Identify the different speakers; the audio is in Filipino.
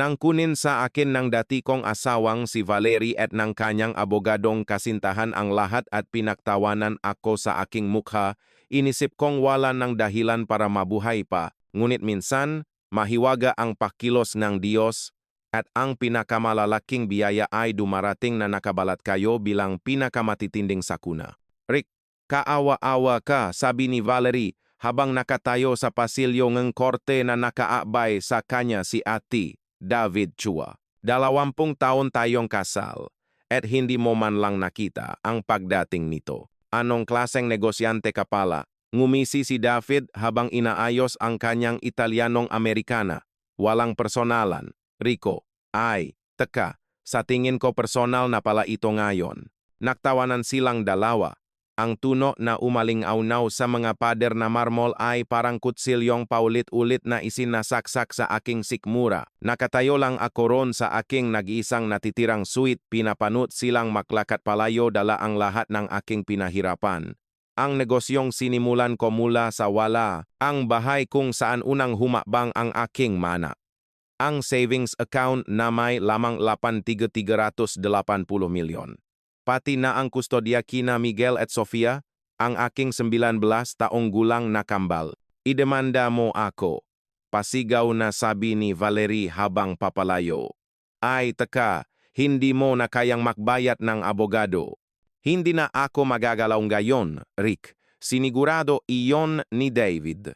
Speaker 1: nang kunin sa akin ng dati kong asawang si Valerie at ng kanyang abogadong kasintahan ang lahat at pinaktawanan ako sa aking mukha, inisip kong wala ng dahilan para mabuhay pa. Ngunit minsan, mahiwaga ang pakilos ng Diyos at ang pinakamalalaking biyaya ay dumarating na nakabalat kayo bilang pinakamatitinding sakuna. Rick, kaawa-awa ka, sabi ni Valerie, habang nakatayo sa pasilyo ng korte na nakaabay sa kanya si Ati, David Chua. Dalawampung taon tayong kasal, at hindi mo man lang nakita ang pagdating nito. Anong klaseng negosyante ka pala? Ngumisi si David habang inaayos ang kanyang Italianong Amerikana. Walang personalan. Rico, ay, teka, sa tingin ko personal na pala ito ngayon. Naktawanan silang dalawa. Ang tuno na umaling-aunaw sa mga pader na marmol ay parang kutsilyong paulit-ulit na isinasaksak sa aking sikmura. Nakatayo lang ako ron sa aking nag-iisang natitirang suite, pinapanut silang maklakat palayo dala ang lahat ng aking pinahirapan. Ang negosyong sinimulan ko mula sa wala, ang bahay kung saan unang humabang ang aking mana. Ang savings account na may lamang 8,380 milyon pati na ang kustodya kina Miguel at Sofia, ang aking 19 taong gulang na kambal. Idemanda mo ako. Pasigaw na sabi ni Valerie habang papalayo. Ay, teka, hindi mo na kayang makbayat ng abogado. Hindi na ako magagalaw ngayon, Rick. Sinigurado iyon ni David.